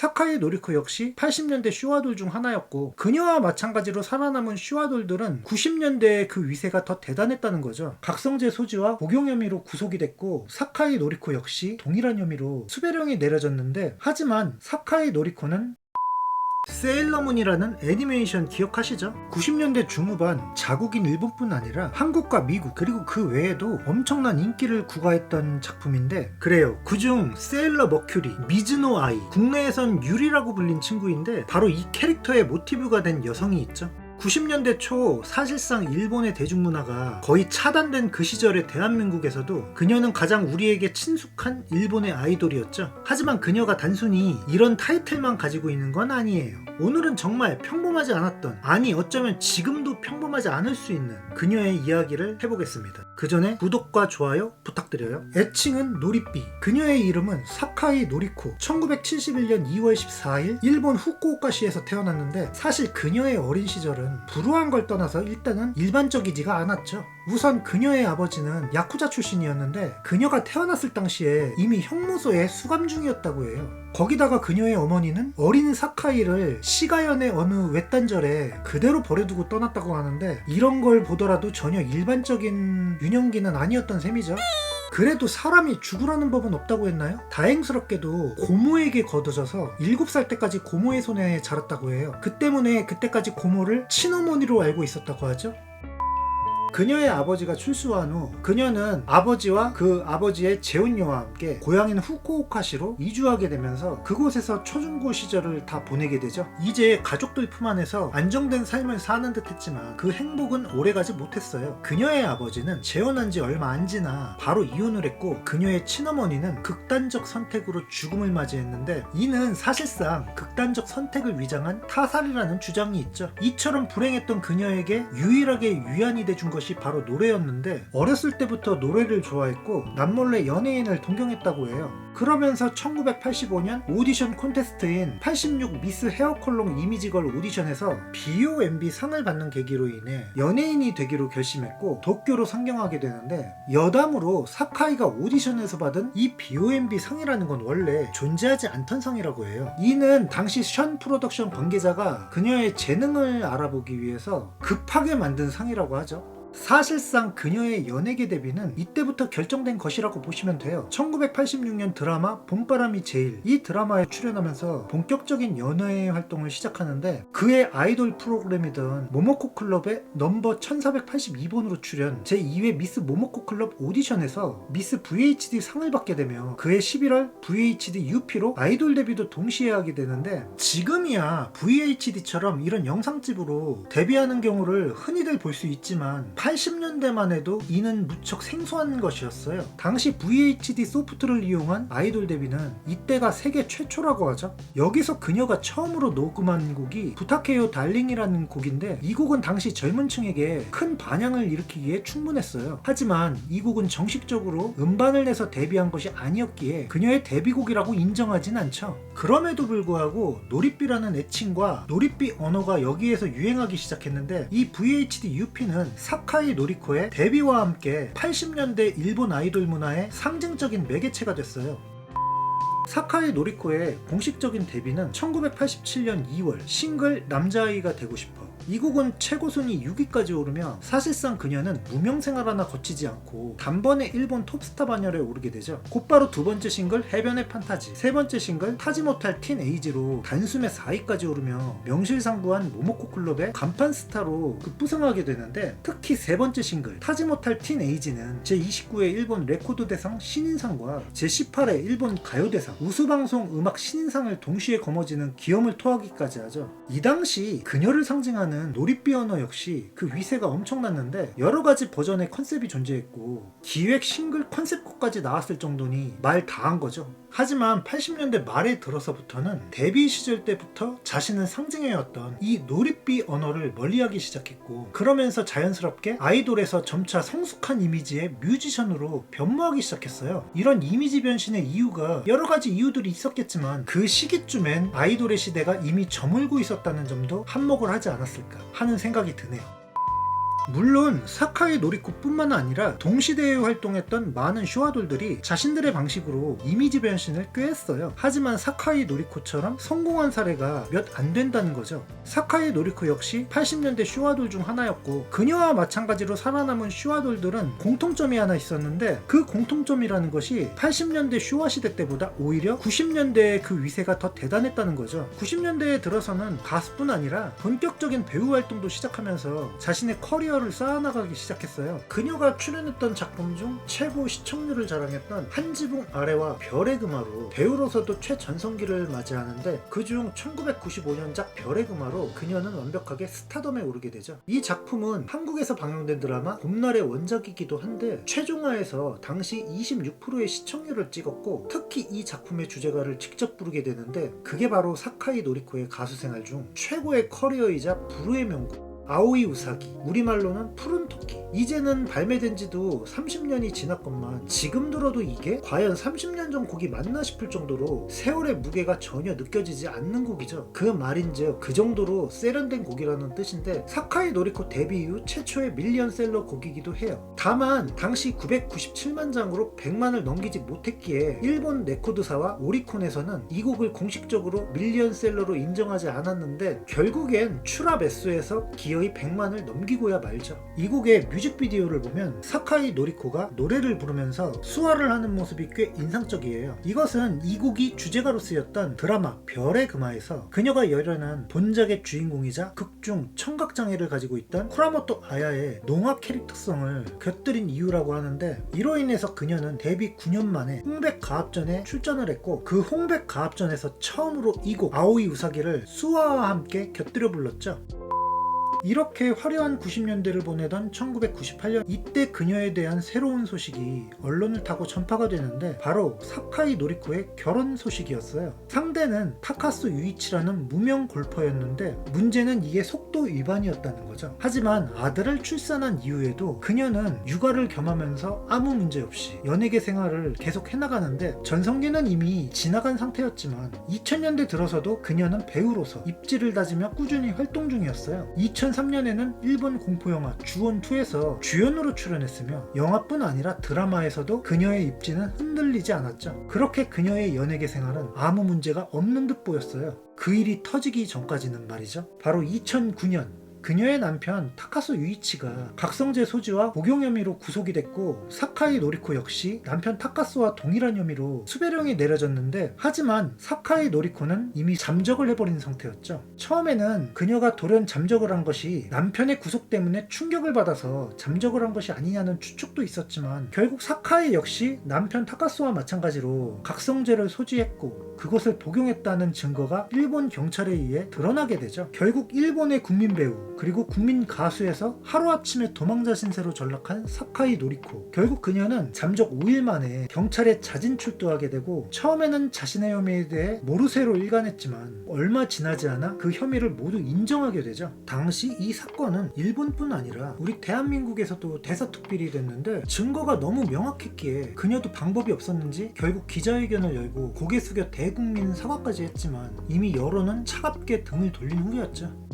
사카이 노리코 역시 80년대 슈아돌 중 하나였고 그녀와 마찬가지로 살아남은 슈아돌들은 90년대의 그 위세가 더 대단했다는 거죠. 각성제 소지와 복용 혐의로 구속이 됐고 사카이 노리코 역시 동일한 혐의로 수배령이 내려졌는데 하지만 사카이 노리코는 세일러문이라는 애니메이션 기억하시죠? 90년대 중후반 자국인 일본뿐 아니라 한국과 미국 그리고 그 외에도 엄청난 인기를 구가했던 작품인데 그래요 그중 세일러 머큐리 미즈노 아이 국내에선 유리라고 불린 친구인데 바로 이 캐릭터의 모티브가 된 여성이 있죠 90년대 초 사실상 일본의 대중문화가 거의 차단된 그 시절의 대한민국에서도 그녀는 가장 우리에게 친숙한 일본의 아이돌이었죠. 하지만 그녀가 단순히 이런 타이틀만 가지고 있는 건 아니에요. 오늘은 정말 평범하지 않았던, 아니 어쩌면 지금도 평범하지 않을 수 있는 그녀의 이야기를 해보겠습니다. 그 전에 구독과 좋아요 부탁드려요. 애칭은 노리삐. 그녀의 이름은 사카이 노리코. 1971년 2월 14일 일본 후쿠오카시에서 태어났는데 사실 그녀의 어린 시절은 불우한 걸 떠나서 일단은 일반적이지가 않았죠. 우선 그녀의 아버지는 야쿠자 출신이었는데 그녀가 태어났을 당시에 이미 형무소에 수감 중이었다고 해요. 거기다가 그녀의 어머니는 어린 사카이를 시가연의 어느 외딴절에 그대로 버려두고 떠났다고 하는데 이런 걸 보더라도 전혀 일반적인 유년기는 아니었던 셈이죠. 그래도 사람이 죽으라는 법은 없다고 했나요? 다행스럽게도 고모에게 거둬져서 7살 때까지 고모의 손에 자랐다고 해요. 그 때문에 그때까지 고모를 친어머니로 알고 있었다고 하죠. 그녀의 아버지가 출소한 후 그녀는 아버지와 그 아버지의 재혼녀와 함께 고향인 후쿠오카시로 이주하게 되면서 그곳에서 초중고 시절을 다 보내게 되죠. 이제 가족들 품 안에서 안정된 삶을 사는 듯 했지만 그 행복은 오래가지 못했어요. 그녀의 아버지는 재혼한 지 얼마 안 지나 바로 이혼을 했고 그녀의 친어머니는 극단적 선택으로 죽음을 맞이했는데 이는 사실상 극단적 선택을 위장한 타살이라는 주장이 있죠. 이처럼 불행했던 그녀에게 유일하게 위안이 돼준 것이 바로 노래였는데 어렸을 때부터 노래를 좋아했고 남몰래 연예인을 동경했다고 해요. 그러면서 1985년 오디션 콘테스트인 86 미스 헤어컬롱 이미지걸 오디션에서 BOMB 상을 받는 계기로 인해 연예인이 되기로 결심했고 도쿄로 상경하게 되는데 여담으로 사카이가 오디션에서 받은 이 BOMB 상이라는 건 원래 존재하지 않던 상이라고 해요. 이는 당시 션 프로덕션 관계자가 그녀의 재능을 알아보기 위해서 급하게 만든 상이라고 하죠. 사실상 그녀의 연예계 데뷔는 이때부터 결정된 것이라고 보시면 돼요. 1986년 드라마 봄바람이 제일 이 드라마에 출연하면서 본격적인 연예 활동을 시작하는데 그의 아이돌 프로그램이던 모모코 클럽의 넘버 1482번으로 출연 제2회 미스 모모코 클럽 오디션에서 미스 VHD 상을 받게 되며 그해 11월 VHD UP로 아이돌 데뷔도 동시에 하게 되는데 지금이야 VHD처럼 이런 영상집으로 데뷔하는 경우를 흔히들 볼 수 있지만 80년대만 해도 이는 무척 생소한 것이었어요. 당시 VHD 소프트를 이용한 아이돌 데뷔는 이때가 세계 최초라고 하죠. 여기서 그녀가 처음으로 녹음한 곡이 부탁해요 달링이라는 곡인데 이 곡은 당시 젊은 층에게 큰 반향을 일으키기에 충분했어요. 하지만 이 곡은 정식적으로 음반을 내서 데뷔한 것이 아니었기에 그녀의 데뷔곡이라고 인정하진 않죠. 그럼에도 불구하고 노리삐라는 애칭과 노리삐 언어가 여기에서 유행하기 시작했는데 이 VHD UP는 사카이 노리코의 데뷔와 함께 80년대 일본 아이돌 문화의 상징적인 매개체가 됐어요. 사카이 노리코의 공식적인 데뷔는 1987년 2월 싱글 남자아이가 되고 싶어 이 곡은 최고 순위 6위까지 오르며 사실상 그녀는 무명 생활 하나 거치지 않고 단번에 일본 톱스타 반열에 오르게 되죠. 곧바로 두 번째 싱글 해변의 판타지, 세 번째 싱글 타지 못할 틴 에이지로 단숨에 4위까지 오르며 명실상부한 모모코 클럽의 간판 스타로 급부상하게 되는데 특히 세 번째 싱글 타지 못할 틴 에이지는 제29회 일본 레코드 대상 신인상과 제18회 일본 가요 대상 우수방송 음악 신인상을 동시에 거머쥐는 기염을 토하기까지 하죠. 이 당시 그녀를 상징하는 노리삐 언어 역시 그 위세가 엄청났는데 여러 가지 버전의 컨셉이 존재했고 기획 싱글 컨셉곡까지 나왔을 정도니 말 다 한 거죠. 하지만 80년대 말에 들어서부터는 데뷔 시절 때부터 자신을 상징해왔던 이 노리삐 언어를 멀리하기 시작했고 그러면서 자연스럽게 아이돌에서 점차 성숙한 이미지의 뮤지션으로 변모하기 시작했어요. 이런 이미지 변신의 이유가 여러 가지 이유들이 있었겠지만 그 시기쯤엔 아이돌의 시대가 이미 저물고 있었다는 점도 한몫을 하지 않았을까 하는 생각이 드네요. 물론 사카이 노리코뿐만 아니라 동시대에 활동했던 많은 슈아돌들이 자신들의 방식으로 이미지 변신을 꽤 했어요. 하지만 사카이 노리코처럼 성공한 사례가 몇 안 된다는 거죠. 사카이 노리코 역시 80년대 슈아돌 중 하나였고 그녀와 마찬가지로 살아남은 슈아돌들은 공통점이 하나 있었는데 그 공통점이라는 것이 80년대 슈아 시대 때보다 오히려 90년대의 그 위세가 더 대단했다는 거죠. 90년대에 들어서는 가수뿐 아니라 본격적인 배우 활동도 시작하면서 자신의 커리어 를 쌓아나가기 시작했어요. 그녀가 출연했던 작품 중 최고 시청률을 자랑했던 한 지붕 아래와 별의 금화로 배우로서도 최전성기를 맞이하는데 그중 1995년작 별의 금화로 그녀는 완벽하게 스타덤에 오르게 되죠. 이 작품은 한국에서 방영된 드라마 봄날의 원작이기도 한데 최종화에서 당시 26%의 시청률을 찍었고 특히 이 작품의 주제가를 직접 부르게 되는데 그게 바로 사카이 노리코의 가수 생활 중 최고의 커리어이자 불후의 명곡 아오이 우사기 우리말로는 푸른 토끼. 이제는 발매된 지도 30년이 지났건만 지금 들어도 이게 과연 30년 전 곡이 맞나 싶을 정도로 세월의 무게가 전혀 느껴지지 않는 곡이죠. 그 말인즉 그 정도로 세련된 곡이라는 뜻인데 사카이 노리코 데뷔 이후 최초의 밀리언셀러 곡이기도 해요. 다만 당시 997만 장으로 100만을 넘기지 못했기에 일본 레코드사와 오리콘에서는 이 곡을 공식적으로 밀리언셀러로 인정하지 않았는데 결국엔 추라 매수에서 기 어이 100만을 넘기고야 말죠. 이 곡의 뮤직비디오를 보면 사카이 노리코가 노래를 부르면서 수화를 하는 모습이 꽤 인상적이에요. 이것은 이 곡이 주제가로 쓰였던 드라마 별의 금화에서 그녀가 열연한 본작의 주인공이자 극중 청각장애를 가지고 있던 쿠라모토 아야의 농악 캐릭터성을 곁들인 이유라고 하는데 이로 인해서 그녀는 데뷔 9년 만에 홍백 가합전에 출전을 했고 그 홍백 가합전에서 처음으로 이 곡 아오이 우사기를 수화와 함께 곁들여 불렀죠. 이렇게 화려한 90년대를 보내던 1998년 이때 그녀에 대한 새로운 소식이 언론을 타고 전파가 되는데 바로 사카이 노리코의 결혼 소식이었어요. 상대는 타카스 유이치라는 무명 골퍼였는데 문제는 이게 속도 위반이었다는 거죠. 하지만 아들을 출산한 이후에도 그녀는 육아를 겸하면서 아무 문제 없이 연예계 생활을 계속 해나가는데 전성기는 이미 지나간 상태였지만 2000년대 들어서도 그녀는 배우로서 입지를 다지며 꾸준히 활동 중이었어요. 2003년에는 일본 공포영화 주원2에서 주연으로 출연했으며 영화뿐 아니라 드라마에서도 그녀의 입지는 흔들리지 않았죠. 그렇게 그녀의 연예계 생활은 아무 문제가 없는 듯 보였어요. 그 일이 터지기 전까지는 말이죠. 바로 2009년 그녀의 남편 타카소 유이치가 각성제 소지와 복용 혐의로 구속이 됐고 사카이 노리코 역시 남편 타카소와 동일한 혐의로 수배령이 내려졌는데 하지만 사카이 노리코는 이미 잠적을 해버린 상태였죠. 처음에는 그녀가 돌연 잠적을 한 것이 남편의 구속 때문에 충격을 받아서 잠적을 한 것이 아니냐는 추측도 있었지만 결국 사카이 역시 남편 타카소와 마찬가지로 각성제를 소지했고 그것을 복용했다는 증거가 일본 경찰에 의해 드러나게 되죠. 결국 일본의 국민 배우 그리고 국민 가수에서 하루아침에 도망자 신세로 전락한 사카이 노리코. 결국 그녀는 잠적 5일 만에 경찰에 자진 출두하게 되고 처음에는 자신의 혐의에 대해 모르쇠로 일관했지만 얼마 지나지 않아 그 혐의를 모두 인정하게 되죠. 당시 이 사건은 일본뿐 아니라 우리 대한민국에서도 대사특필이 됐는데 증거가 너무 명확했기에 그녀도 방법이 없었는지 결국 기자회견을 열고 고개 숙여 대국민 사과까지 했지만 이미 여론은 차갑게 등을 돌린 후였죠.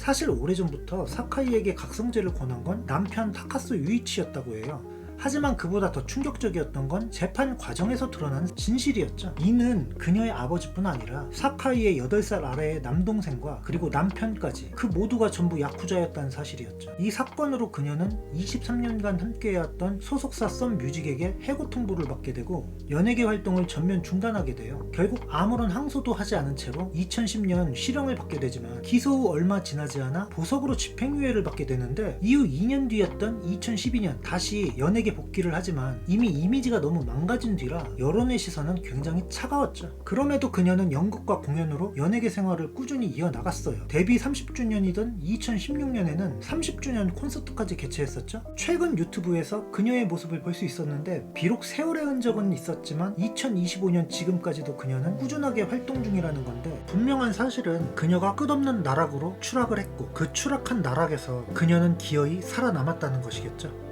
사실 오래전부터 사카이에게 각성제를 권한 건 남편 타카스 유이치였다고 해요. 하지만 그보다 더 충격적이었던 건 재판 과정에서 드러난 진실이었죠. 이는 그녀의 아버지뿐 아니라 사카이의 8살 아래의 남동생과 그리고 남편까지 그 모두가 전부 야쿠자였다는 사실이었죠. 이 사건으로 그녀는 23년간 함께해왔던 소속사 썸 뮤직에게 해고 통보를 받게 되고 연예계 활동을 전면 중단하게 돼요. 결국 아무런 항소도 하지 않은 채로 2010년 실형을 받게 되지만 기소 후 얼마 지나지 않아 보석으로 집행유예를 받게 되는데 이후 2년 뒤였던 2012년 다시 연예계 복귀를 하지만 이미 이미지가 너무 망가진 뒤라 여론의 시선은 굉장히 차가웠죠. 그럼에도 그녀는 연극과 공연으로 연예계 생활을 꾸준히 이어나갔어요. 데뷔 30주년이던 2016년에는 30주년 콘서트까지 개최했었죠. 최근 유튜브에서 그녀의 모습을 볼 수 있었는데 비록 세월의 흔적은 있었지만 2025년 지금까지도 그녀는 꾸준하게 활동 중이라는 건데 분명한 사실은 그녀가 끝없는 나락으로 추락을 했고 그 추락한 나락에서 그녀는 기어이 살아남았다는 것이겠죠.